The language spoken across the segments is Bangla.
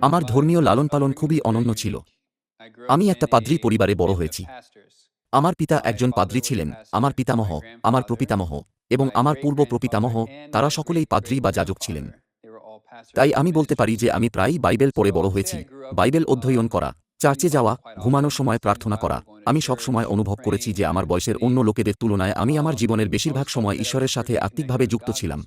আমার ধর্মীয় লালন পালন খুবই অনন্য ছিল। আমি একটা পাদ্রী পরিবারে বড় হয়েছি। আমার পিতা একজন পাদ্রী ছিলেন। আমার পিতামহ, আমার প্রপিতামহ এবং আমার পূর্ব প্রপিতামহ, তারা সকলেই পাদ্রী বা যাজক ছিলেন। তাই আমি বলতে পারি যে আমি প্রায়ই বাইবেল পড়ে বড় হয়েছি। বাইবেল অধ্যয়ন করা চার্চে যাওয়া, ঘুমানোর সময় প্রার্থনা করা। আমি সব সময় অনুভব করেছি যে আমার বয়সের অন্য লোকেদের তুলনায় আমি আমার জীবনের বেশিরভাগ সময় ঈশ্বরের সাথে আত্মিকভাবে যুক্ত ছিলাম।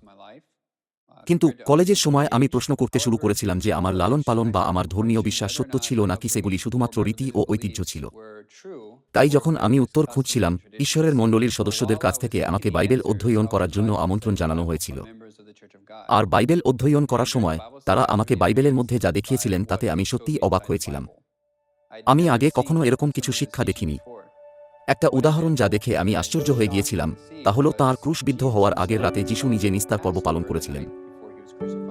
কিন্তু কলেজের সময় আমি প্রশ্ন করতে শুরু করেছিলাম যে আমার লালন পালন বা আমার ধর্মীয় বিশ্বাস সত্য ছিল নাকি সেগুলি শুধুমাত্র রীতি ও ঐতিহ্য ছিল। তাই যখন আমি উত্তর খুঁজছিলাম, ঈশ্বরের মণ্ডলীর সদস্যদের কাছ থেকে আমাকে বাইবেল অধ্যয়ন করার জন্য আমন্ত্রণ জানানো হয়েছিল। আর বাইবেল অধ্যয়ন করার সময় তারা আমাকে বাইবেলের মধ্যে যা দেখিয়েছিলেন তাতে আমি সত্যিই অবাক হয়েছিলাম। আমি আগে কখনো এরকম কিছু শিক্ষা দেখিনি। একটা উদাহরণ যা দেখে আমি আশ্চর্য হয়ে গিয়েছিলাম, তা হল তাঁর ক্রুশবিদ্ধ হওয়ার আগের রাতে যিশু নিজে নিস্তার পর্ব পালন করেছিলেন।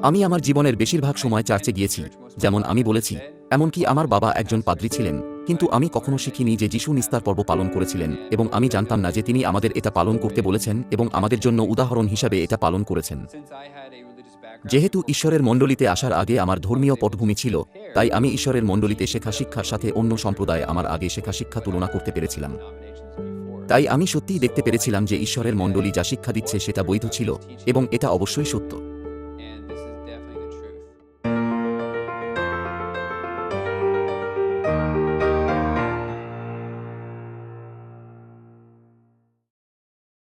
আমি আমার জীবনের বেশিরভাগ সময় চার্চে গিয়েছি, যেমন আমি বলেছি, এমনকি আমার বাবা একজন পাদ্রী ছিলেন, কিন্তু আমি কখনো শিখিনি যে যিশু নিস্তার পর্ব পালন করেছিলেন, এবং আমি জানতাম না যে তিনি আমাদের এটা পালন করতে বলেছেন এবং আমাদের জন্য উদাহরণ হিসাবে এটা পালন করেছেন। যেহেতু ঈশ্বরের মণ্ডলীতে আসার আগে আমার ধর্মীয় পটভূমি ছিল তাই আমি ঈশ্বরের মণ্ডলীতে শেখা শিক্ষার সাথে অন্য সম্প্রদায় আমার আগে শেখা শিক্ষা তুলনা করতে পেরেছিলাম। তাই আমি সত্যিই দেখতে পেরেছিলাম যে ঈশ্বরের মণ্ডলী যা শিক্ষা দিচ্ছে সেটা বৈধ ছিল এবং এটা অবশ্যই সত্য।